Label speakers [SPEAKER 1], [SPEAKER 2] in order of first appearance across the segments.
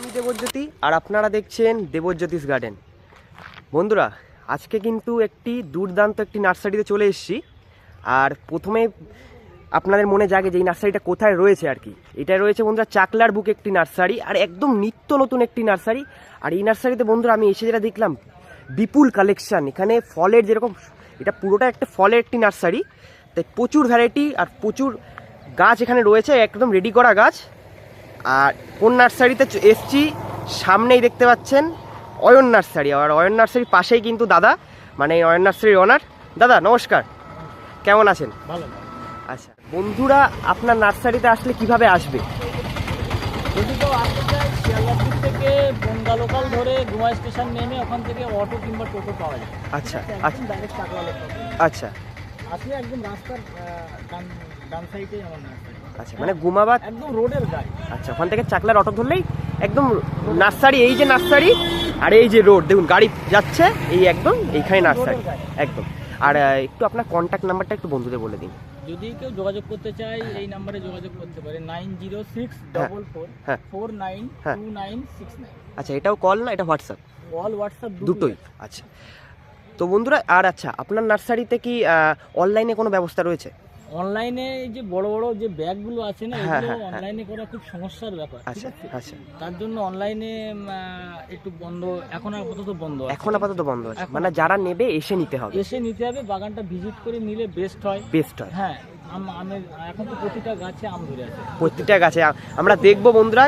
[SPEAKER 1] আমি দেবজ্যোতি আর আপনারা দেখছেন দেবজ্যোতিষ গার্ডেন। বন্ধুরা, আজকে কিন্তু একটি দুর্দান্ত একটি নার্সারিতে চলে এসেছি। আর প্রথমে আপনাদের মনে জাগে যে এই নার্সারিটা কোথায় রয়েছে আর কি। এটা রয়েছে বন্ধুরা চাকলার বুক একটি নার্সারি, আর একদম নিত্য নতুন একটি নার্সারি। আর এই নার্সারিতে বন্ধুরা আমি এসে যেটা দেখলাম, বিপুল কালেকশান। এখানে ফলের যেরকম, এটা পুরোটা একটা ফলের একটি নার্সারি। তাই প্রচুর ভ্যারাইটি আর প্রচুর গাছ এখানে রয়েছে, একদম রেডি করা গাছ। আর কোন নার্সারিতে এসছি সামনেই দেখতে পাচ্ছেন অয়ন নার্সারি। আর অয়ন নার্সারির পাশেই কিন্তু দাদা মানে অয়ন নার্সারির ওনার দাদা নমস্কার। কেমন আছেন?
[SPEAKER 2] ভালো।
[SPEAKER 1] আচ্ছা বন্ধুরা আপনার নার্সারিতে আসলে কীভাবে আসবে?
[SPEAKER 2] যদি কেউ আসতে চায় শিয়ালদার থেকে বনগা লোকাল ধরে গোয়া স্টেশন নেমে ওখান থেকে অটো কিংবা টোটো পাওয়া যায়।
[SPEAKER 1] আচ্ছা আচ্ছা।
[SPEAKER 2] ডাইরেক্ট
[SPEAKER 1] আচ্ছা।
[SPEAKER 2] আসলে একদম রাস্তার ডান ডান সাইডে আমার নার্সারি।
[SPEAKER 1] আচ্ছা মানে গুমাবাদ
[SPEAKER 2] একদম রোডের গাড়ি।
[SPEAKER 1] আচ্ছা ওখান থেকে চাকলার অটো ধরলেই একদম নার্সারি এই যে নার্সারি আর এই যে রোড। দেখুন গাড়ি যাচ্ছে এই একদম এইখানে নার্সারি। একদম। আর একটু আপনার কন্ট্যাক্ট নাম্বারটা একটু বন্ধুদের বলে দিন।
[SPEAKER 2] যদি কেউ যোগাযোগ করতে চায় এই নাম্বারে যোগাযোগ করতে পারে। Nine zero six double four
[SPEAKER 1] হ্যাঁ।
[SPEAKER 2] ফোর নাইন
[SPEAKER 1] হ্যাঁ।
[SPEAKER 2] Two nine six nine.
[SPEAKER 1] আচ্ছা এটাও কল না এটা হোয়াটসঅ্যাপ
[SPEAKER 2] অল হোয়াটসঅ্যাপ
[SPEAKER 1] দুটোই। আচ্ছা। তো বন্ধুরা আর আচ্ছা আপনার নার্সারিতে কি অনলাইনে কোনো ব্যবস্থা রয়েছে?
[SPEAKER 2] অনলাইনে যে বড় বড় যে ব্যাগগুলো আছে না
[SPEAKER 1] হ্যাঁ,
[SPEAKER 2] এগুলো
[SPEAKER 1] হ্যাঁ, হ্যাঁ।
[SPEAKER 2] অনলাইনে করা খুব সমস্যার ব্যাপার
[SPEAKER 1] আচ্ছা আচ্ছা।
[SPEAKER 2] তার জন্য অনলাইনে একটু বন্ধ এখন আপাতত বন্ধ আছে।
[SPEAKER 1] এখন আপাতত বন্ধ আছে। মানে যারা নেবে এসে নিতে হবে।
[SPEAKER 2] এসে নিতে হবে বাগানটা ভিজিট করে নিলে বেস্ট হয়।
[SPEAKER 1] বেস্ট হয়।
[SPEAKER 2] হ্যাঁ আমের এখন তো প্রতিটা গাছে আম ধরে আছে।
[SPEAKER 1] প্রতিটা গাছে আমরা দেখব বন্ধুরা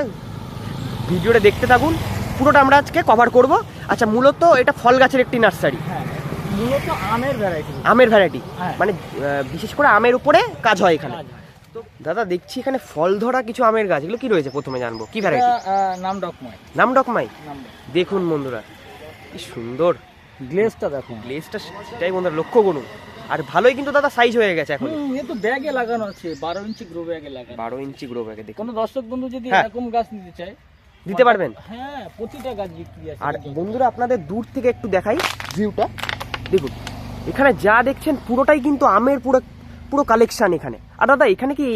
[SPEAKER 1] ভিডিওটা দেখতে থাকুন। পুরোটা আমরা আজকে কভার করব। আচ্ছা মূলত এটা ফল গাছের একটি নার্সারি।
[SPEAKER 2] হ্যাঁ। মূলত আমের ভ্যারাইটি
[SPEAKER 1] আমের ভ্যারাইটি। মানে বিশেষ করে আমের উপরে কাজ হয় এখানে। তো দাদা দেখছি এখানে ফল ধরা কিছু আমের গাছ। এগুলো কি রয়েছে প্রথমে জানব? কি ভ্যারাইটি
[SPEAKER 2] নাম ডকময়।
[SPEAKER 1] নাম ডকমাই দেখুন বন্ধুরা কি সুন্দর।
[SPEAKER 2] গ্লেসটা দেখো
[SPEAKER 1] লেজটা সেটাই বন্ধুরা লক্ষ্য করুন। আর ভালোই কিন্তু দাদা সাইজ হয়ে গেছে এখন।
[SPEAKER 2] এ তো ব্যাগে লাগানো আছে বারো ইঞ্চি গ্রো ব্যাগে লাগানো
[SPEAKER 1] বারো ইঞ্চি গ্রো ব্যাগে দেখুন।
[SPEAKER 2] কোনো দর্শক বন্ধু যদি
[SPEAKER 1] হ্যাঁ।
[SPEAKER 2] এরকম গাছ নিতে চায়
[SPEAKER 1] দিতে পারবেন?
[SPEAKER 2] হ্যাঁ প্রতিটা গাছ বিক্রি আছে।
[SPEAKER 1] আর বন্ধুরা আপনাদের দূর থেকে একটু দেখাই ভিউটা দেখুন এখানে যা দেখছেন পুরোটাই কিন্তু আমের পুরো পুরো কালেকশন এখানে। আর দাদা এখানে কি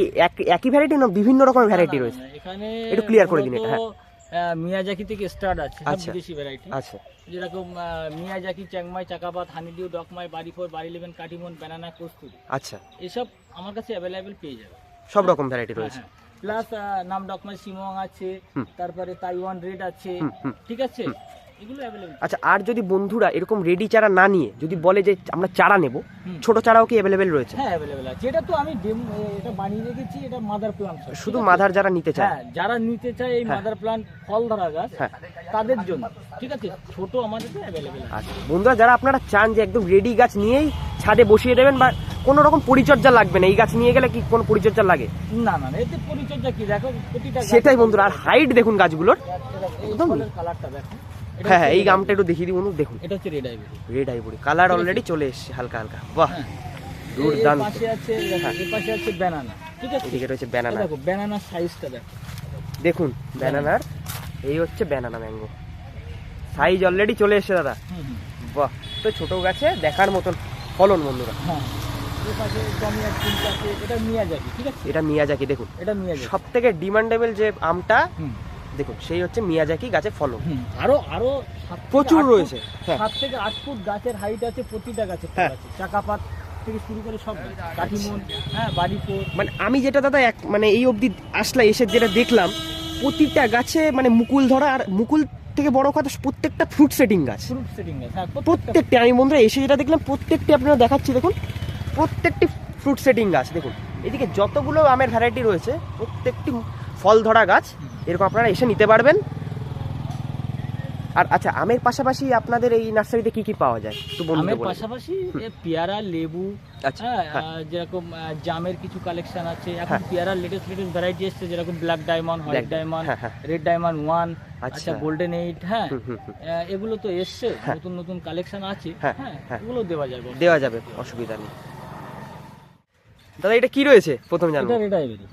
[SPEAKER 1] একই ভ্যারাইটি না বিভিন্ন রকমের ভ্যারাইটি রয়েছে?
[SPEAKER 2] এখানে
[SPEAKER 1] একটু clear করে দিন এটা, হ্যাঁ।
[SPEAKER 2] মিয়াজাকি থেকে স্টার্ট আছে
[SPEAKER 1] আচ্ছা।
[SPEAKER 2] বিদেশি ভ্যারাইটি
[SPEAKER 1] আচ্ছা।
[SPEAKER 2] যেরকম মিয়াজাকি চ্যাংমাই চাকাপাত হানিডিউ ডকমাই বাড়ি ফোর বাড়ি ইলেভেন কাটিমন ব্যানানা কস্তুরি।
[SPEAKER 1] আচ্ছা।
[SPEAKER 2] এসব আমার কাছে অ্যাভেলেবেল পেয়ে যাবে
[SPEAKER 1] সব রকম ভ্যারাইটি রয়েছে।
[SPEAKER 2] প্লাস নাম ডকমাই সিমং আছে তারপরে তাইওয়ান রেড আছে। ঠিক আছে?
[SPEAKER 1] আচ্ছা আর যদি বন্ধুরা এরকম রেডি চারা না নিয়ে যদি বলে যে আমরা চারা নেব ছোট চারাও কি অ্যাভেলেবেল রয়েছে?
[SPEAKER 2] হ্যাঁ অ্যাভেলেবেল আছে। এটা তো আমি এটা বানিয়ে রেখেছি এটা মাদার প্লান্ট
[SPEAKER 1] শুধু মাদার যারা নিতে চায়।
[SPEAKER 2] হ্যাঁ যারা নিতে চায় এই। মাদার প্লান্ট ফল ধরা গাছ
[SPEAKER 1] হ্যাঁ।
[SPEAKER 2] তাদের জন্য। ঠিক আছে? ছোট আমাদের তো অ্যাভেলেবেল আছে।
[SPEAKER 1] আচ্ছা বন্ধুরা যারা আপনারা চান যে একদম রেডি গাছ নিয়েই ছাদে বসিয়ে দেবেন বা কোনো রকম পরিচর্যা লাগবে না এই গাছ নিয়ে গেলে কি কোনো পরিচর্যা লাগে?
[SPEAKER 2] না না না এতে পরিচর্যা কি? দেখো
[SPEAKER 1] সেটাই বন্ধুরা আর হাইট দেখুন গাছগুলোর। একদম।
[SPEAKER 2] কালারটা দেখো।
[SPEAKER 1] হ্যাঁ হ্যাঁ এই গামটা একটু দেখিয়ে দিই বন্ধু দেখুন।
[SPEAKER 2] এটা হচ্ছে red ivory
[SPEAKER 1] red ivory colour already চলে এসছে হালকা হালকা। বাহ।
[SPEAKER 2] হ্যাঁ।
[SPEAKER 1] দুর্দান্ত
[SPEAKER 2] পাশে আছে দেখো, এর পাশে আছে ব্যানানা ঠিক আছে?
[SPEAKER 1] এদিকে রয়েছে ব্যানানা
[SPEAKER 2] দেখো ব্যানানার সাইজটা দেখো।
[SPEAKER 1] দেখুন ব্যানানার এই হচ্ছে ব্যানানা ম্যাঙ্গো সাইজ অলরেডি চলে এসছে দাদা। বাহ তো ছোট গাছে দেখার মতন ফলন বন্ধুরা।
[SPEAKER 2] হ্যাঁ। এটা মিয়াজাকি ঠিক আছে?
[SPEAKER 1] এটা মিয়াজাকি দেখুন। সব থেকে ডিমান্ডেবল যে আমটা দেখুন সেই হচ্ছে মিয়াজাকি গাছে ফলন।
[SPEAKER 2] আরও আরও
[SPEAKER 1] প্রচুর রয়েছে হ্যাঁ।
[SPEAKER 2] সাত থেকে আট ফুট গাছের হাইট আছে প্রতিটা গাছে
[SPEAKER 1] হ্যাঁ।
[SPEAKER 2] চাকাপাত থেকে শুরু করে সব কাঠিমন হ্যাঁ বাড়ি ফোর
[SPEAKER 1] মানে আমি যেটা দাদা এক মানে এই অবধি আসলে এসে যেটা দেখলাম প্রতিটা গাছে মানে মুকুল ধরা আর মুকুল থেকে বড় কথা প্রত্যেকটা ফ্রুট সেটিং গাছ।
[SPEAKER 2] ফ্রুট সেটিং গাছ হ্যাঁ প্রত্যেকটি
[SPEAKER 1] আমি বন্ধুরা এসে যেটা দেখলাম প্রত্যেকটি আপনারা দেখাচ্ছি দেখুন। প্রত্যেকটি ফ্রুট সেটিং গাছ দেখুন। এদিকে যতগুলো আমের ভ্যারাইটি রয়েছে প্রত্যেকটি ফল ধরা গাছ এরকম আপনারা এসে নিতে পারবেন। আর আচ্ছা আমের পাশাপাশি আপনাদের এই নার্সারিতে কি কি পাওয়া যায়? একটু বলুন
[SPEAKER 2] আমের পাশাপাশি পেয়ারা লেবু
[SPEAKER 1] আচ্ছা
[SPEAKER 2] হ্যাঁ
[SPEAKER 1] হ্যাঁ।
[SPEAKER 2] যেরকম জামের কিছু কালেকশন আছে। এখন পেয়ারা লেটেস্ট লেটেস্ট ভ্যারাইটি এসছে যেরকম ব্ল্যাক ডায়মন্ড হোয়াইট ডায়মন্ড
[SPEAKER 1] হ্যাঁ, হ্যাঁ।
[SPEAKER 2] রেড ডায়মন্ড ওয়ান
[SPEAKER 1] আচ্ছা।
[SPEAKER 2] আচ্ছা গোল্ডেন এইট হ্যাঁ। এগুলো তো এসছে
[SPEAKER 1] হ্যাঁ।
[SPEAKER 2] নতুন নতুন কালেকশন আছে।
[SPEAKER 1] হ্যাঁ,
[SPEAKER 2] হ্যাঁ
[SPEAKER 1] হ্যাঁ।
[SPEAKER 2] এগুলো দেওয়া যাবে।
[SPEAKER 1] দেওয়া যাবে অসুবিধা নেই। দাদা এটা কি রয়েছে প্রথম জানব?
[SPEAKER 2] এটা রেড আইভরি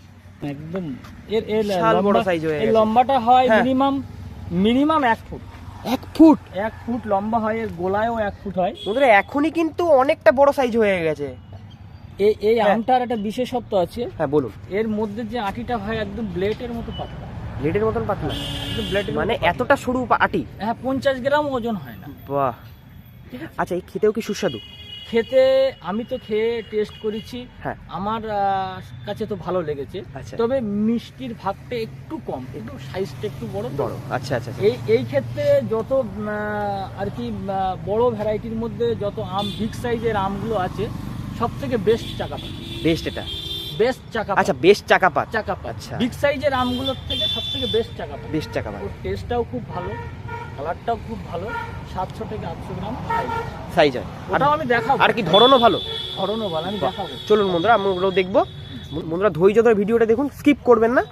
[SPEAKER 2] একদম। এর এর
[SPEAKER 1] বড়
[SPEAKER 2] লম্বা-
[SPEAKER 1] size হয়ে গেছে।
[SPEAKER 2] লম্বাটা হয়
[SPEAKER 1] হ্যাঁ।
[SPEAKER 2] মিনিমাম মিনিমাম এক ফুট।
[SPEAKER 1] এক ফুট?
[SPEAKER 2] এক ফুট লম্বা হয় এর গোলায়ও এক ফুট হয়।
[SPEAKER 1] বন্ধুরা এখনই কিন্তু অনেকটা বড় সাইজ হয়ে গেছে।
[SPEAKER 2] এই এই
[SPEAKER 1] হ্যাঁ।
[SPEAKER 2] আমটার একটা বিশেষত্ব আছে।
[SPEAKER 1] হ্যাঁ বলুন।
[SPEAKER 2] এর মধ্যে যে আটিটা হয় একদম ব্লেডের মতো পাতলা।
[SPEAKER 1] ব্লেডের মতন পাতলা?
[SPEAKER 2] একদম ব্লেড
[SPEAKER 1] মানে এতটা সরু আটি?
[SPEAKER 2] হ্যাঁ পঞ্চাশ গ্রাম ওজন হয় না।
[SPEAKER 1] বাহ। আচ্ছা এই খেতেও কি সুস্বাদু?
[SPEAKER 2] খেতে আমি তো খেয়ে টেস্ট করেছি।
[SPEAKER 1] হ্যাঁ।
[SPEAKER 2] আমার আহ, কাছে তো ভালো লেগেছে।
[SPEAKER 1] আচ্ছা।
[SPEAKER 2] তবে মিষ্টির ভাগটা একটু কম একটু সাইজটা একটু বড় তো।
[SPEAKER 1] বড়। আচ্ছা আচ্ছা আচ্ছা।
[SPEAKER 2] এই এই ক্ষেত্রে যত উম, আহ, আর কি উম, আহ, বড় ভ্যারাইটির মধ্যে যত আম বিগ সাইজের আমগুলো আছে সব থেকে বেস্ট চাকাপাত।
[SPEAKER 1] বেস্ট এটা?
[SPEAKER 2] বেস্ট চাকা
[SPEAKER 1] আচ্ছা বেস্ট চাকাপাত।
[SPEAKER 2] চাকাপাত।
[SPEAKER 1] আচ্ছা।
[SPEAKER 2] বিগ সাইজের আমগুলোর থেকে সব থেকে বেস্ট চাকাপাত।
[SPEAKER 1] বেস্ট চাকাপাত।
[SPEAKER 2] ওর টেস্টটাও খুব ভালো। কালারটাও খুব ভালো সাতশো থেকে আটশো গ্রাম।
[SPEAKER 1] সাইজ হয়। আর
[SPEAKER 2] ওটাও আমি দেখাবো।
[SPEAKER 1] আর কি ধরনও ভালো?
[SPEAKER 2] ধরনও ভালো আমি দেখাবো।
[SPEAKER 1] চলুন বন্ধুরা আমরা ওগুলো দেখব বন্ধুরা ধৈর্য ধরে ভিডিওটা দেখুন স্কিপ করবেন না।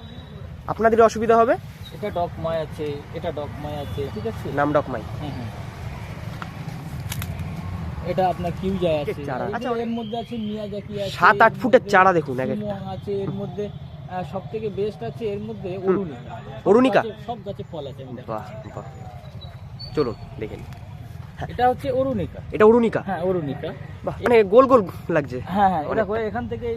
[SPEAKER 1] আপনাদের অসুবিধা হবে।
[SPEAKER 2] এটা ডকমাই আছে এটা ডকমাই আছে ঠিক আছে?
[SPEAKER 1] নাম ডকমাই
[SPEAKER 2] হ্যাঁ হ্যাঁ এটা আপনার কিউজাই আছে।
[SPEAKER 1] চারা। আচ্ছা,
[SPEAKER 2] এর মধ্যে আছে মিয়াজাকি আছে
[SPEAKER 1] সাত আট
[SPEAKER 2] এর
[SPEAKER 1] ফুটের চারা দেখুন এক একটা।
[SPEAKER 2] আছে এর মধ্যে সব থেকে বেস্ট আছে এর মধ্যে অরুণিকা।
[SPEAKER 1] অরুণিকা?
[SPEAKER 2] সব গাছে ফল আছে আমি
[SPEAKER 1] বাহ বাহ। চলুন দেখেন
[SPEAKER 2] এটা হচ্ছে অরুণিকা।
[SPEAKER 1] এটা অরুণিকা?
[SPEAKER 2] হ্যাঁ অরুণিকা।
[SPEAKER 1] মানে গোল গোল লাগছে।
[SPEAKER 2] হ্যাঁ হ্যাঁ এটা হয়ে এখান থেকে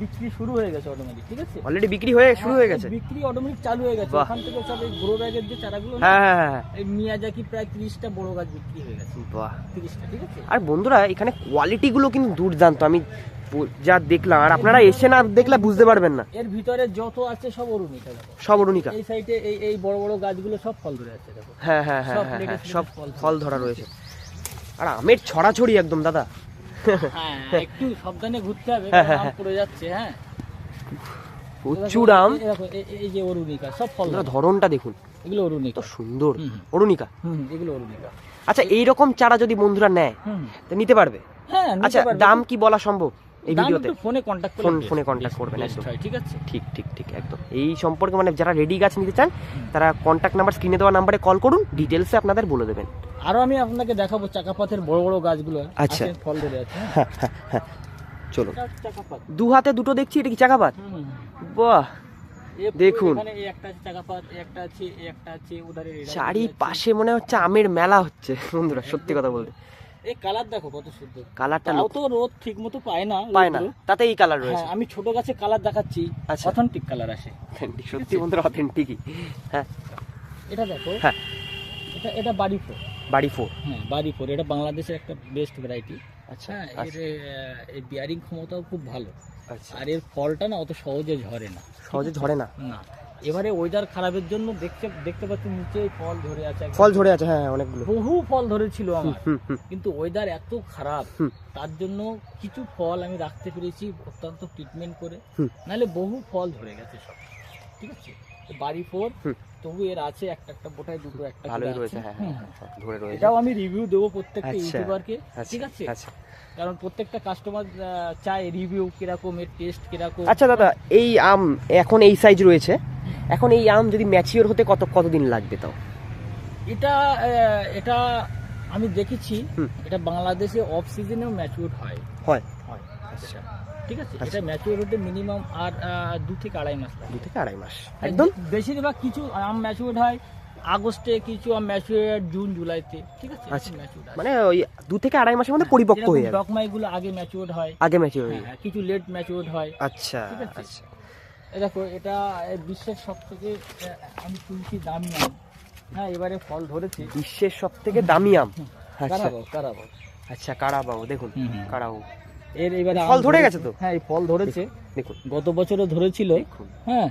[SPEAKER 2] বিক্রি শুরু হয়ে গেছে অটোমেটিক ঠিক আছে?
[SPEAKER 1] অলরেডি বিক্রি হয়ে শুরু হয়ে গেছে।
[SPEAKER 2] হ্যাঁ, বিক্রি অটোমেটিক চালু হয়ে গেছে। ওখান থেকে সব এই গ্রো ব্যাগের যে চারাগুলো
[SPEAKER 1] হ্যাঁ হ্যাঁ হ্যাঁ হ্যাঁ।
[SPEAKER 2] এই মিয়াজাকি প্রায় তিরিশটা বড় গাছ বিক্রি হয়ে গেছে।
[SPEAKER 1] বাহ।
[SPEAKER 2] তিরিশটা ঠিক আছে?
[SPEAKER 1] আর বন্ধুরা এখানে কোয়ালিটিগুলো কিন্তু দুর্দান্ত। আমি যা দেখলাম আর আপনারা এসে না দেখলে বুঝতে পারবেন না।
[SPEAKER 2] এর ভিতরে যত আছে সব অরুণিকা
[SPEAKER 1] সব অরুণিকা।
[SPEAKER 2] এই সাইডে এই এই বড় বড় গাছগুলো সব ফল ধরে আছে দেখো।
[SPEAKER 1] হ্যাঁ হ্যাঁ হ্যাঁ
[SPEAKER 2] সব
[SPEAKER 1] হ্যাঁ হ্যাঁ সব
[SPEAKER 2] ফল ধরা
[SPEAKER 1] রয়েছে। আর আমের ছড়াছড়ি একদম দাদা।
[SPEAKER 2] হ্যাঁ একটু সাবধানে ঘুরতে হবে
[SPEAKER 1] হ্যাঁ, হ্যাঁ।
[SPEAKER 2] পড়ে যাচ্ছে হ্যাঁ।
[SPEAKER 1] প্রচুর আম।
[SPEAKER 2] এই যে অরুণিকা সব ফল
[SPEAKER 1] ধরনটা দেখুন।
[SPEAKER 2] এগুলো
[SPEAKER 1] তো
[SPEAKER 2] অরুণিকা
[SPEAKER 1] সুন্দর। অরুণিকা।
[SPEAKER 2] এগুলো অরুণিকা।
[SPEAKER 1] আচ্ছা এইরকম চারা যদি বন্ধুরা নেয় নিতে পারবে?
[SPEAKER 2] হ্যাঁ
[SPEAKER 1] আচ্ছা দাম কি বলা সম্ভব? এই ভিডিওতে।
[SPEAKER 2] ফোনে কন্ট্যাক্ট
[SPEAKER 1] ফোন ফোনে কন্ট্যাক্ট করবেন একদম।
[SPEAKER 2] ঠিক আছে?
[SPEAKER 1] ঠিক ঠিক ঠিক একদম। এই সম্পর্কে মানে যারা রেডি গাছ নিতে চান তারা কন্ট্যাক্ট নাম্বার স্ক্রিনে দেওয়া নাম্বারে কল করুন ডিটেলসে আপনাদের বলে দেবেন।
[SPEAKER 2] আরও আমি আপনাকে দেখাবো চাকাপাতের বড় বড় গাছগুলো।
[SPEAKER 1] আচ্ছা।
[SPEAKER 2] ফল ধরে আছে হ্যাঁ।
[SPEAKER 1] চলুন।
[SPEAKER 2] এটা চাকাপাত
[SPEAKER 1] দু হাতে দুটো দেখছি এটা কি চাকাপাত। বাহ! দেখুন। চারিপাশে মনে হচ্ছে আমের মেলা হচ্ছে বন্ধুরা সত্যি কথা বলতে।
[SPEAKER 2] এই কালার দেখো কত সুন্দর।
[SPEAKER 1] কালারটা
[SPEAKER 2] তাও তো রোদ ঠিক মতো পায় না
[SPEAKER 1] পায় না। তাতে এই কালার
[SPEAKER 2] হ্যাঁ
[SPEAKER 1] রয়েছে
[SPEAKER 2] আমি ছোট গাছে কালার দেখাচ্ছি
[SPEAKER 1] আচ্ছা।
[SPEAKER 2] অথেন্টিক কালার আসে।
[SPEAKER 1] সত্যি বন্ধুরা অথেন্টিকই হ্যাঁ।
[SPEAKER 2] এটা দেখো
[SPEAKER 1] হ্যাঁ।
[SPEAKER 2] এটা এটা বাড়ি ফোর
[SPEAKER 1] বাড়ি ফোর
[SPEAKER 2] হ্যাঁ বাড়ি ফোর এটা বাংলাদেশের একটা বেস্ট ভ্যারাইটি
[SPEAKER 1] আচ্ছা
[SPEAKER 2] হ্যাঁ এর
[SPEAKER 1] আচ্ছা,
[SPEAKER 2] আহ, এর বিয়ারিং ক্ষমতাও খুব ভালো।
[SPEAKER 1] আচ্ছা।
[SPEAKER 2] আর এর ফলটা না অত সহজে ঝরে না।
[SPEAKER 1] সহজে ঝরে না?
[SPEAKER 2] না। এবারে ওয়েদার খারাপের জন্য দেখতে দেখতে পাচ্ছি নিচে ফল ধরে আছে
[SPEAKER 1] ফল ঝরে আছে হ্যাঁ অনেকগুলো।
[SPEAKER 2] বহু ফল ধরেছিল আমার। কিন্তু ওয়েদার এত খারাপ। তার জন্য কিছু ফল আমি রাখতে পেরেছি অত্যন্ত ট্রিটমেন্ট করে। নাহলে বহু ফল ধরে গেছে সব। ঠিক আছে? বাড়ি ফোর। তবু এর আছে একটা একটা বোটায় দুটো একটা
[SPEAKER 1] ভালোই রয়েছে হ্যাঁ হ্যাঁ ধরে রয়েছে।
[SPEAKER 2] এটাও আমি রিভিউ দেবো প্রত্যেকটা
[SPEAKER 1] আচ্ছা,
[SPEAKER 2] ইউটিউবারকে
[SPEAKER 1] আচ্ছা,
[SPEAKER 2] ঠিক আছে?
[SPEAKER 1] আচ্ছা।
[SPEAKER 2] কারণ প্রত্যেকটা কাস্টমার চায় রিভিউ কীরকম এর টেস্ট কীরকম।
[SPEAKER 1] আচ্ছা দাদা এই আম এখন এই সাইজ রয়েছে? এখন এই আম যদি ম্যাচিওর হতে কত কতদিন লাগবে তাও?
[SPEAKER 2] এটা এটা আমি দেখেছি এটা বাংলাদেশে অফ সিজনেও ম্যাচিওর হয়।
[SPEAKER 1] হয়।
[SPEAKER 2] হয় আচ্ছা। ঠিক আছে?
[SPEAKER 1] আচ্ছা।
[SPEAKER 2] এটা ম্যাচিউর হতে মিনিমাম আর দু থেকে আড়াই মাস
[SPEAKER 1] দু থেকে আড়াই মাস। একদম?
[SPEAKER 2] বেশিরভাগ কিছু আম ম্যাচিউর হয়। আগস্টে কিছু আম ম্যাচিউর জুন জুলাইতে। ঠিক আছে?
[SPEAKER 1] আচ্ছা। মানে ওই দু থেকে আড়াই মাসের মধ্যে পরিপক্ক হয়ে যাবে।
[SPEAKER 2] ডকমাইগুলো আগে ম্যাচিউর হয়।
[SPEAKER 1] আগে ম্যাচিওর হয়ে
[SPEAKER 2] হ্যাঁ, হ্যাঁ, কিছু লেট ম্যাচিউর হয়।
[SPEAKER 1] আচ্ছা আচ্ছা।
[SPEAKER 2] দেখো এটা বিশ্বের সব থেকে আমি শুনছি দামি আম। হ্যাঁ এবারে ফল ধরেছে।
[SPEAKER 1] বিশ্বের সব থেকে দামি আম? আচ্ছা।
[SPEAKER 2] Carabao Carabao.
[SPEAKER 1] আচ্ছা কারাবাউ দেখুন
[SPEAKER 2] হুম। এর এবারে
[SPEAKER 1] ফল ধরে গেছে তো?
[SPEAKER 2] হ্যাঁ এই ফল ধরেছে।
[SPEAKER 1] দেখুন
[SPEAKER 2] গত বছরও ধরেছিল। হ্যাঁ।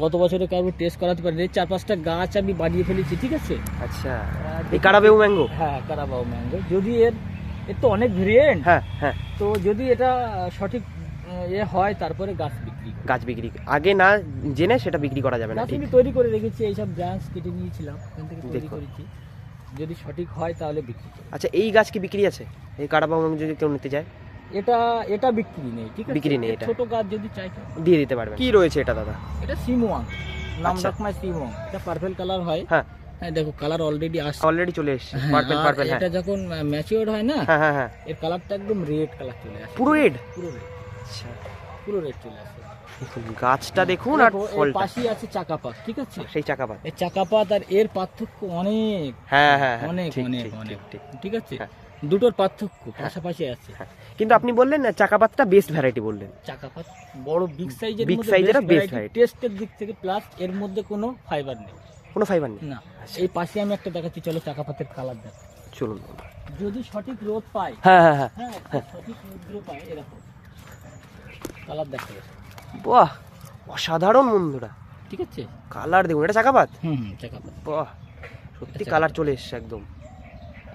[SPEAKER 2] গত বছরে কারও টেস্ট করাতে পারি চার পাঁচটা গাছ আমি বাড়িয়ে ফেলেছি ঠিক আছে?
[SPEAKER 1] আচ্ছা। এই কারাবেউ ম্যাঙ্গো
[SPEAKER 2] হ্যাঁ কারাবাও ম্যাঙ্গো যদি এর এর তো অনেক ভেরিয়েন্ট
[SPEAKER 1] হ্যাঁ হ্যাঁ।
[SPEAKER 2] তো যদি এটা সঠিক এ হয় তারপরে গাছ।
[SPEAKER 1] গাছ বিক্রি। আগে না জেনে সেটা বিক্রি করা যাবে না ঠিক।
[SPEAKER 2] আমি তৈরি করে রেখেছি এইসব ব্রাঞ্চ কেটে নিয়েছিলাম ওখান থেকে তৈরি করেছি। যদি সঠিক হয় তাহলে বিক্রি করি
[SPEAKER 1] আচ্ছা এই গাছ কি বিক্রি আছে? এই ম্যাঙ্গো যদি কেউ নিতে চায়?
[SPEAKER 2] এটা এটা বিক্রি নেই ঠিক আছে?
[SPEAKER 1] বিক্রি নেই এটা।
[SPEAKER 2] ছোট গাছ যদি চাই তো।
[SPEAKER 1] দিয়ে দিতে পারবেন। কি রয়েছে এটা দাদা?
[SPEAKER 2] এটা সিমোয়াং নাম
[SPEAKER 1] আচ্ছা।
[SPEAKER 2] ডাকমায় সিমোয়াং এটা পার্পেল কালার হয়।
[SPEAKER 1] হ্যাঁ।
[SPEAKER 2] হ্যাঁ দেখো কালার অলরেডি আসছে।
[SPEAKER 1] অলরেডি চলে এসেছে।
[SPEAKER 2] হ্যাঁ,
[SPEAKER 1] পার্পল পার্পল হ্যাঁ।
[SPEAKER 2] এটা যখন ম্যাচিওর হয় না
[SPEAKER 1] হ্যাঁ হ্যাঁ হ্যাঁ।
[SPEAKER 2] এর কালারটা একদম রেড কালার চলে আসে।
[SPEAKER 1] পুরো রেড
[SPEAKER 2] পুরো red,
[SPEAKER 1] আচ্ছা।
[SPEAKER 2] পুরো রেড চলে আসে।
[SPEAKER 1] গাছটা দেখুন আর ফলটা।
[SPEAKER 2] পাশেই আছে চাকাপাত ঠিক আছে?
[SPEAKER 1] সেই চাকাপাত।
[SPEAKER 2] এই চাকাপাত আর এর পার্থক্য অনেক।
[SPEAKER 1] হ্যাঁ হ্যাঁ হ্যাঁ
[SPEAKER 2] অনেক অনেক
[SPEAKER 1] ঠিক
[SPEAKER 2] অনেক। আছে?
[SPEAKER 1] হ্যাঁ।
[SPEAKER 2] দুটোর পার্থক্য পাশাপাশি আছে।
[SPEAKER 1] হ্যাঁ। কিন্তু আপনি বললেন না চাকাপাতটা বেস্ট ভ্যারাইটি বললেন।
[SPEAKER 2] চাকাপাত বড় বিগ সাইজের
[SPEAKER 1] size এর best variety।
[SPEAKER 2] টেস্টের দিক থেকে প্লাস এর মধ্যে কোনো ফাইবার নেই।
[SPEAKER 1] কোনো ফাইবার নেই।
[SPEAKER 2] না এই পাশে আমি একটা দেখাচ্ছি চলো চাকাপাতের কালার দেখ।
[SPEAKER 1] চলুন
[SPEAKER 2] যদি সঠিক রোদ পায়
[SPEAKER 1] হ্যাঁ হ্যাঁ হ্যাঁ।
[SPEAKER 2] হ্যাঁ সঠিক রোদ্র পায় এরকম। কালার দেখা
[SPEAKER 1] বাহ অসাধারণ বন্ধুরা।
[SPEAKER 2] ঠিক আছে।
[SPEAKER 1] কালার দেখুন এটা চাকাপাত?
[SPEAKER 2] হুম চাকাপাত।
[SPEAKER 1] বাহ সত্যি কালার চলে এসছে একদম।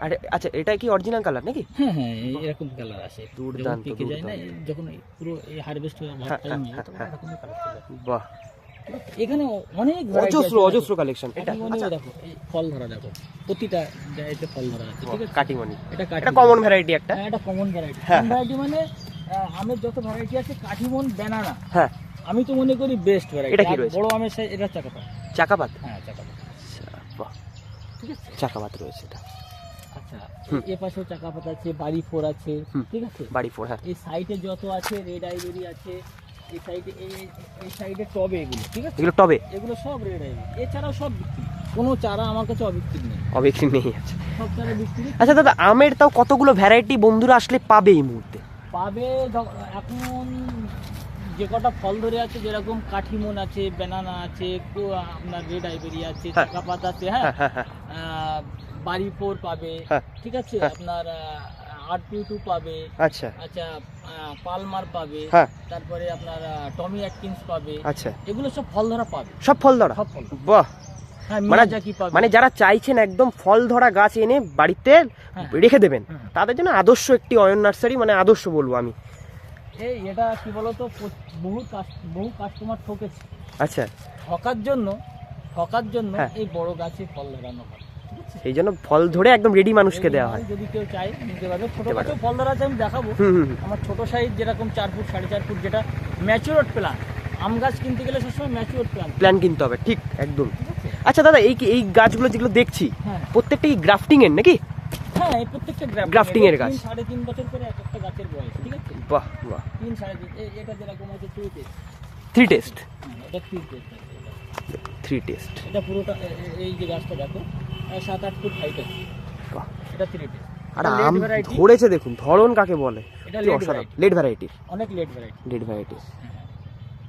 [SPEAKER 1] আর আচ্ছা এটা কি অরিজিনাল কালার নাকি?
[SPEAKER 2] হ্যাঁ হ্যাঁ এরকম কালার আসে।
[SPEAKER 1] দুর্দান্ত,
[SPEAKER 2] পেকে যায় না যখন পুরো এই হারভেস্ট হয়ে
[SPEAKER 1] হ্যাঁ,
[SPEAKER 2] টাইম নিয়ে
[SPEAKER 1] হ্যাঁ,
[SPEAKER 2] তখন। কালার চলে
[SPEAKER 1] বাহ।
[SPEAKER 2] এখানে অনেক
[SPEAKER 1] অজস্র অজস্র কালেকশন এটা আচ্ছা।
[SPEAKER 2] দেখো ফল ধরা দেখো প্রতিটা জায়গাতে ফল ধরা আছে ঠিক আছে?
[SPEAKER 1] কাটিমনি
[SPEAKER 2] এটা
[SPEAKER 1] এটা কমন ভ্যারাইটি একটা।
[SPEAKER 2] হ্যাঁ এটা কমন ভ্যারাইটি ভ্যারাইটি মানে আমের যত ভ্যারাইটি আছে কাঠিমন ব্যানানা
[SPEAKER 1] হ্যাঁ।
[SPEAKER 2] আমি তো মনে করি বেস্ট ভ্যারাইটি
[SPEAKER 1] এটা কি রয়েছে?
[SPEAKER 2] বড় আমের সাইজ এটা চাকাপাত।
[SPEAKER 1] চাকাপাত?
[SPEAKER 2] হ্যাঁ চাকাপা
[SPEAKER 1] আচ্ছা বাহ।
[SPEAKER 2] ঠিক আছে?
[SPEAKER 1] চাকাপাত রয়েছে এটা।
[SPEAKER 2] আচ্ছা। এ পাশেও চাকাপাত আছে বাড়ি ফোর আছে ঠিক আছে?
[SPEAKER 1] বাড়ি ফোর হ্যাঁ।
[SPEAKER 2] এই সাইডে যত আছে রেড আইভরি আছে এই সাইডে এই এই সাইডে টবে এগুলো ঠিক আছে?
[SPEAKER 1] এগুলো টবে?
[SPEAKER 2] এগুলো সব রেড আইভরি এছাড়াও সব বিক্রি। কোনো চারা আমার কাছে অবিক্রি নেই।
[SPEAKER 1] অবিক্রি নেই আছে
[SPEAKER 2] সব চারা বিক্রি।
[SPEAKER 1] আচ্ছা দাদা আমের তাও কতগুলো ভ্যারাইটি বন্ধুরা আসলে পাবে এই মুহূর্তে?
[SPEAKER 2] পাবে? এখন যে কটা ফল ধরে আছে যেরকম কাঠিমন আছে বেনানা আছে আপনার রেড আইভেরি আছে
[SPEAKER 1] হ্যাঁ।
[SPEAKER 2] চাকাপাত আছে হ্যাঁ?
[SPEAKER 1] হ্যাঁ হ্যাঁ হ্যাঁ।
[SPEAKER 2] আহ, বাড়ি ফোর পাবে। ঠিক আছে। আপনার আর টু টু পাবে
[SPEAKER 1] আচ্ছা।
[SPEAKER 2] আচ্ছা পালমার পাবে
[SPEAKER 1] হ্যাঁ।
[SPEAKER 2] তারপরে আপনার টমি অ্যাটকিন্স পাবে
[SPEAKER 1] আচ্ছা।
[SPEAKER 2] এগুলো সব ফল ধরা পাবে।
[SPEAKER 1] সব ফল ধরা?
[SPEAKER 2] সব ফল।
[SPEAKER 1] বাহ! মানে- মানে যারা চাইছেন একদম ফল ধরা গাছ এনে বাড়িতে
[SPEAKER 2] হ্যাঁ।
[SPEAKER 1] রেখে দেবেন তাদের জন্য আদর্শ একটি অয়ন নার্সারি মানে আদর্শ বলব আমি।
[SPEAKER 2] এই এটা কি বলতো বহু বহু কাস্টমার ঠকেছে।
[SPEAKER 1] আচ্ছা।
[SPEAKER 2] ঠকার জন্য ঠকার জন্য
[SPEAKER 1] হ্যাঁ।
[SPEAKER 2] এই বড় গাছে ফল ধরানো হয়।
[SPEAKER 1] সেই জন্য ফল ধরে একদম রেডি মানুষকে দেওয়া হয়।
[SPEAKER 2] যদি কেউ চায় নিতে পারবে। ছোট
[SPEAKER 1] নিতে
[SPEAKER 2] ফল ধরা আছে আমি দেখাবো। আমার ছোট সাইজ যেরকম চার ফুট সাড়ে চার ফুট যেটা ম্যাচিওর প্ল্যান আম গাছ কিনতে গেলে সবসময় ম্যাচিওর প্ল্যান
[SPEAKER 1] প্ল্যান কিনতে হবে ঠিক একদম। আচ্ছা দাদা এই এই গাছগুলো যেগুলো দেখছি
[SPEAKER 2] হ্যাঁ।
[SPEAKER 1] প্রত্যেকটা কি গ্রাফটিং এর নাকি?
[SPEAKER 2] হ্যাঁ এই প্রত্যেকটা গ্রাফটিং
[SPEAKER 1] এর গাছ।
[SPEAKER 2] সাড়ে তিন বছর করে এক একটা গাছের বয়স ঠিক আছে?
[SPEAKER 1] বাহ বাহ।
[SPEAKER 2] তিন সাড়ে তিন এটা যেরকম আছে থ্রি টেস্ট
[SPEAKER 1] থ্রি টেস্ট
[SPEAKER 2] এটা থ্রি টেস্ট
[SPEAKER 1] থ্রি টেস্ট
[SPEAKER 2] এটা পুরোটা এই যে গাছটা দেখো সাত আট ফুট হাইট আছে।
[SPEAKER 1] বাহ।
[SPEAKER 2] এটা থ্রি টেস্ট
[SPEAKER 1] আর আম ধরেছে দেখুন ধরন কাকে বলে?
[SPEAKER 2] এটা।
[SPEAKER 1] লেট ভ্যারাইটির
[SPEAKER 2] অনেক লেট ভ্যারাইটি
[SPEAKER 1] লেট ভ্যারাইটি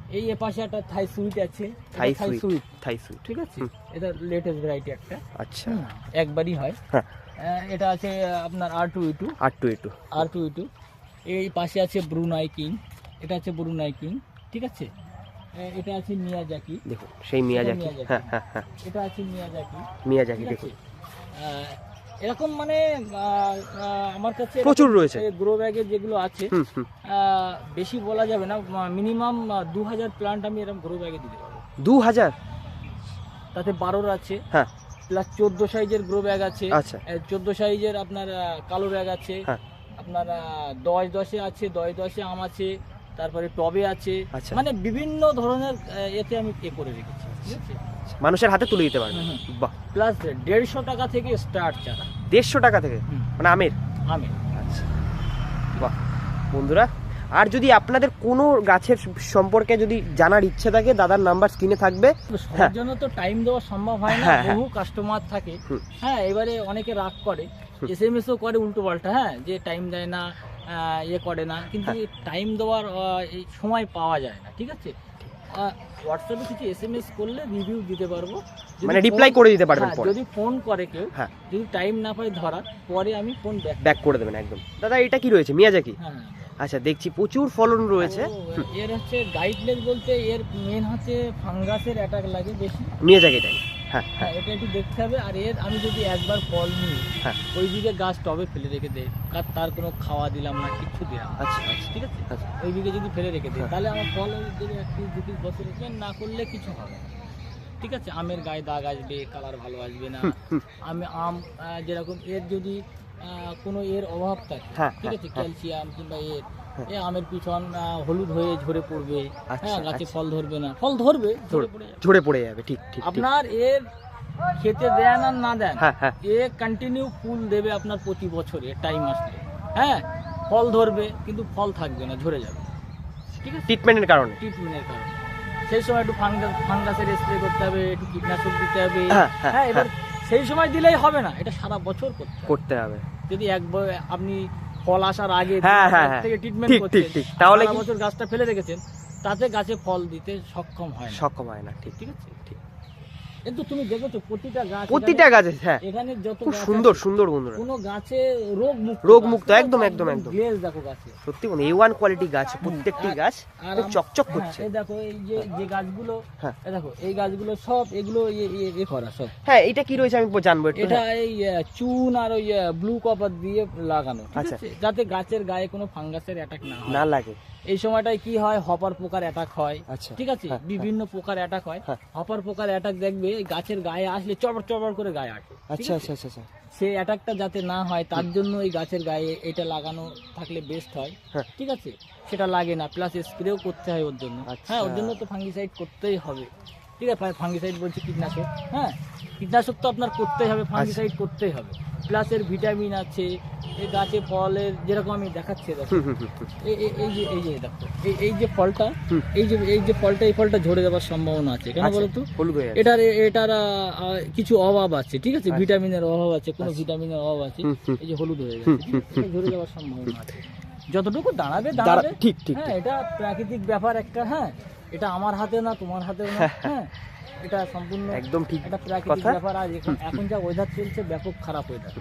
[SPEAKER 2] এই পাশে একটা থাই সুইট আছে।
[SPEAKER 1] Thai sweet Thai sweet.
[SPEAKER 2] ঠিক আছে। এটা লেটেস্ট ভ্যারাইটি একটা।
[SPEAKER 1] আচ্ছা।
[SPEAKER 2] একবারই হয়।
[SPEAKER 1] হ্যাঁ।
[SPEAKER 2] এটা আছে আপনার R two two
[SPEAKER 1] R two একটু
[SPEAKER 2] আর টু টু এই পাশে আছে ব্রুনাই কিং এটা আছে ব্রুনাই কিং ঠিক আছে? এটা আছে মিয়াজাকি
[SPEAKER 1] দেখুন সেই মিয়াজাকি। হ্যাঁ হ্যাঁ হ্যাঁ।
[SPEAKER 2] এটা আছে মিয়াজাকি
[SPEAKER 1] মিয়াজাকি
[SPEAKER 2] ঠিক
[SPEAKER 1] দেখুন।
[SPEAKER 2] আছে আহ, এরকম মানে আমার কাছে
[SPEAKER 1] প্রচুর রয়েছে।
[SPEAKER 2] গ্রো ব্যাগের যেগুলো আছে বেশি বলা যাবে না মিনিমাম দু হাজার প্লান্ট আমি এরকম গ্রো ব্যাগে দিতে পারব।
[SPEAKER 1] দু হাজার
[SPEAKER 2] তাতে বারোর আছে
[SPEAKER 1] হ্যাঁ।
[SPEAKER 2] প্লাস চোদ্দ সাইজের গ্রো ব্যাগ আছে
[SPEAKER 1] আচ্ছা।
[SPEAKER 2] চোদ্দ সাইজের আপনার কালো ব্যাগ আছে
[SPEAKER 1] হ্যাঁ।
[SPEAKER 2] আপনার দশ দশে আছে দশ দশে আম আছে তারপরে টবে আছে
[SPEAKER 1] আচ্ছা।
[SPEAKER 2] মানে বিভিন্ন ধরনের এতে আমি এ করে রেখেছি ঠিক আছে
[SPEAKER 1] মানুষের হাতে তুলে দিতে পারবে। বাহ।
[SPEAKER 2] প্লাস দেড়শো টাকা থেকে স্টার্ট চারা
[SPEAKER 1] দেড়শো টাকা থেকে? মানে আমের?
[SPEAKER 2] আমি
[SPEAKER 1] আচ্ছা। বাহ। বন্ধুরা আর যদি আপনাদের কোনো গাছের সম্পর্কে যদি জানার ইচ্ছে থাকে দাদার নাম্বার স্ক্রিনে থাকবে। হ্যাঁ।
[SPEAKER 2] সবার জন্য তো টাইম দেওয়া সম্ভব হয় না।
[SPEAKER 1] হ্যাঁ, হ্যাঁ।
[SPEAKER 2] বহু কাস্টমার থাকে। হ্যাঁ এবারে অনেকে রাগ করে। এস এম এসও করে উল্টো পাল্টা হ্যাঁ যে টাইম দেয় না ইয়ে করে না। কিন্তু টাইম দেওয়ার সময় পাওয়া যায় না ঠিক আছে? হোয়াটসঅ্যাপে কিছু এস এম এস করলে রিভিউ দিতে পারব।
[SPEAKER 1] মানে রিপ্লাই করে দিতে পারবেন
[SPEAKER 2] হ্যাঁ,
[SPEAKER 1] পরে।
[SPEAKER 2] যদি ফোন করে কেউ
[SPEAKER 1] হ্যাঁ।
[SPEAKER 2] যদি টাইম না পাই ধরার পরে আমি ফোন ব্যাক
[SPEAKER 1] ব্যাক করে দেবেন একদম। দাদা এটা কি রয়েছে? মিয়াজাকি
[SPEAKER 2] হ্যাঁ।
[SPEAKER 1] আচ্ছা দেখছি প্রচুর ফলন রয়েছে।
[SPEAKER 2] এর হচ্ছে গাইডলেস বলতে এর মেন হচ্ছে ফাঙ্গাসের অ্যাটাক লাগে বেশি।
[SPEAKER 1] মিয়াজাকিটাই হ্যাঁ
[SPEAKER 2] হ্যাঁ। এটা একটু দেখতে হবে। আর এর আমি যদি একবার ফল নিই
[SPEAKER 1] হ্যাঁ।
[SPEAKER 2] ওই দিকে গাছ টবে ফেলে রেখে দেয় কার তার কোনো খাওয়া দিলাম না কিচ্ছু দিলাম
[SPEAKER 1] আচ্ছা আচ্ছা।
[SPEAKER 2] ঠিক আছে?
[SPEAKER 1] আচ্ছা।
[SPEAKER 2] ওই দিকে যদি ফেলে রেখে দেয়
[SPEAKER 1] হ্যাঁ।
[SPEAKER 2] তাহলে আমার ফল দিকে এক পিস দু পিস বছর না করলে কিছু হবে না। ঠিক আছে? আমের গায়ে দাগ আসবে কালার ভালো আসবে না। আমি আম যেরকম এর যদি আহ, কোনো এর অভাব থাকে
[SPEAKER 1] হ্যাঁ,
[SPEAKER 2] ঠিক আছে?
[SPEAKER 1] হ্যাঁ,
[SPEAKER 2] ক্যালসিয়াম কিংবা এর
[SPEAKER 1] হ্যাঁ।
[SPEAKER 2] এ আমের পিছন হলুদ হয়ে ঝরে পড়বে।
[SPEAKER 1] আচ্ছা,
[SPEAKER 2] হ্যাঁ গাছে
[SPEAKER 1] আচ্ছা।
[SPEAKER 2] ফল ধরবে না। ফল ধরবে ঝরে পড়ে যাবে।
[SPEAKER 1] ঠিক ঠিক
[SPEAKER 2] আপনার এর খেতে দেন আর না দেন
[SPEAKER 1] হ্যাঁ হ্যাঁ।
[SPEAKER 2] এ কন্টিনিউ ফুল দেবে আপনার প্রতি বছরে টাইম আসলে। হ্যাঁ ফল ধরবে কিন্তু ফল থাকবে না ঝরে যাবে। ঠিক আছে?
[SPEAKER 1] ট্রিটমেন্টের কারণে।
[SPEAKER 2] ট্রিটমেন্টের কারণে। সেই সময় একটু ফাঙ্গাস ফাঙ্গাসের স্প্রে করতে হবে একটু কীটনাশক দিতে হবে।
[SPEAKER 1] হ্যাঁ, হ্যাঁ,
[SPEAKER 2] হ্যাঁ এবার সেই সময় দিলেই হবে না এটা সারা বছর করতে হবে। যদি এক আপনি ফল আসার আগে
[SPEAKER 1] হ্যাঁ, হ্যাঁ, হ্যাঁ।
[SPEAKER 2] থেকে ট্রিটমেন্ট
[SPEAKER 1] ঠিক, ঠিক, ঠিক। তাহলে
[SPEAKER 2] বছর গাছটা ফেলে রেখেছেন তাতে গাছে ফল দিতে সক্ষম হয়
[SPEAKER 1] সক্ষম হয় না ঠিক
[SPEAKER 2] ঠিক আছে কিন্তু তুমি দেখেছ প্রতিটা গাছ
[SPEAKER 1] প্রতিটা গাছে হ্যাঁ।
[SPEAKER 2] এখানে- এখানে যত
[SPEAKER 1] খুব সুন্দর সুন্দর বন্ধুরা।
[SPEAKER 2] কোনো গাছে রোগ মুক্ত
[SPEAKER 1] রোগ মুক্ত, একদম, একদম, একদম।
[SPEAKER 2] গ্লেজ দেখো গাছে।
[SPEAKER 1] সত্যি বন্ধু এ ওয়ান কোয়ালিটি গাছ প্রত্যেকটি গাছ
[SPEAKER 2] আর
[SPEAKER 1] খুব
[SPEAKER 2] আম-
[SPEAKER 1] চকচক
[SPEAKER 2] হ্যাঁ,
[SPEAKER 1] করছে।
[SPEAKER 2] এই দেখো এই যে যে গাছগুলো
[SPEAKER 1] হ্যাঁ।
[SPEAKER 2] দেখো এই গাছগুলো সব এগুলো এ- এ- এ করা সব।
[SPEAKER 1] হ্যাঁ এটা কি রয়েছে আমি জানব একটু
[SPEAKER 2] এটা
[SPEAKER 1] হ্যাঁ।
[SPEAKER 2] এই চুন আর ওই ব্লু কপার দিয়ে লাগানো ঠিক
[SPEAKER 1] আচ্ছা।
[SPEAKER 2] আছে? যাতে গাছের গায়ে কোনো ফাঙ্গাসের অ্যাটাক না
[SPEAKER 1] না লাগে।
[SPEAKER 2] এই সময়টায় কি হয়? হপার পোকার অ্যাটাক হয়
[SPEAKER 1] আচ্ছা।
[SPEAKER 2] ঠিক আছে?
[SPEAKER 1] হ্যাঁ,
[SPEAKER 2] বিভিন্ন পোকার অ্যাটাক হয়।
[SPEAKER 1] হ্যাঁ।
[SPEAKER 2] হপার পোকার অ্যাটাক দেখবে এই গাছের গায়ে আসলে চবর চবর করে গায়ে আসে
[SPEAKER 1] আচ্ছা আচ্ছা আচ্ছা আচ্ছা।
[SPEAKER 2] সেই অ্যাটাকটা যাতে না হয় তার জন্য এই গাছের গায়ে এটা লাগানো থাকলে বেস্ট হয়
[SPEAKER 1] হ্যাঁ।
[SPEAKER 2] ঠিক আছে? সেটা লাগে না প্লাস স্প্রেও করতে হয় ওর জন্য।
[SPEAKER 1] আচ্ছা।
[SPEAKER 2] হ্যাঁ ওর জন্য তো ফাঙ্গিসাইড করতেই হবে ঠিক আছে? ফাঙ্গিসাইড বলছি কীটনাশক হ্যাঁ? কীটনাশক তো আপনার করতেই হবে ফাঙ্গিসাইড
[SPEAKER 1] আচ্ছা।
[SPEAKER 2] করতেই হবে। প্লাস এর ভিটামিন আছে এই গাছে ফলের যেরকম আমি দেখাচ্ছি দেখো। এই- যে এই যে দেখো। এই যে ফলটা এই যে এই যে ফলটা এই ফলটা ঝরে যাওয়ার সম্ভাবনা আছে। কেন বলো তো?
[SPEAKER 1] হলুদ হয়ে যাচ্ছে।
[SPEAKER 2] এটার এটার কিছু অভাব আছে ঠিক আছে। ভিটামিনের অভাব আছে কোনো ভিটামিনের অভাব আছে। এই যে হলুদ হয়ে গেছে ঝরে যাওয়ার সম্ভাবনা আছে। যতটুকু দাঁড়াবে
[SPEAKER 1] দাঁড়া-
[SPEAKER 2] দাঁড়াবে।
[SPEAKER 1] ঠিক ঠিক
[SPEAKER 2] হ্যাঁ এটা প্রাকৃতিক ব্যাপার একটা হ্যাঁ। এটা আমার হাতে না তোমার হাতে না হ্যাঁ। এটা সম্পূর্ণ
[SPEAKER 1] একদম ঠিক
[SPEAKER 2] একটা প্রাকৃতিক
[SPEAKER 1] কথা।
[SPEAKER 2] ব্যাপার। আর এখন- এখন যা ওয়েদার চলছে ব্যাপক খারাপ ওয়েদার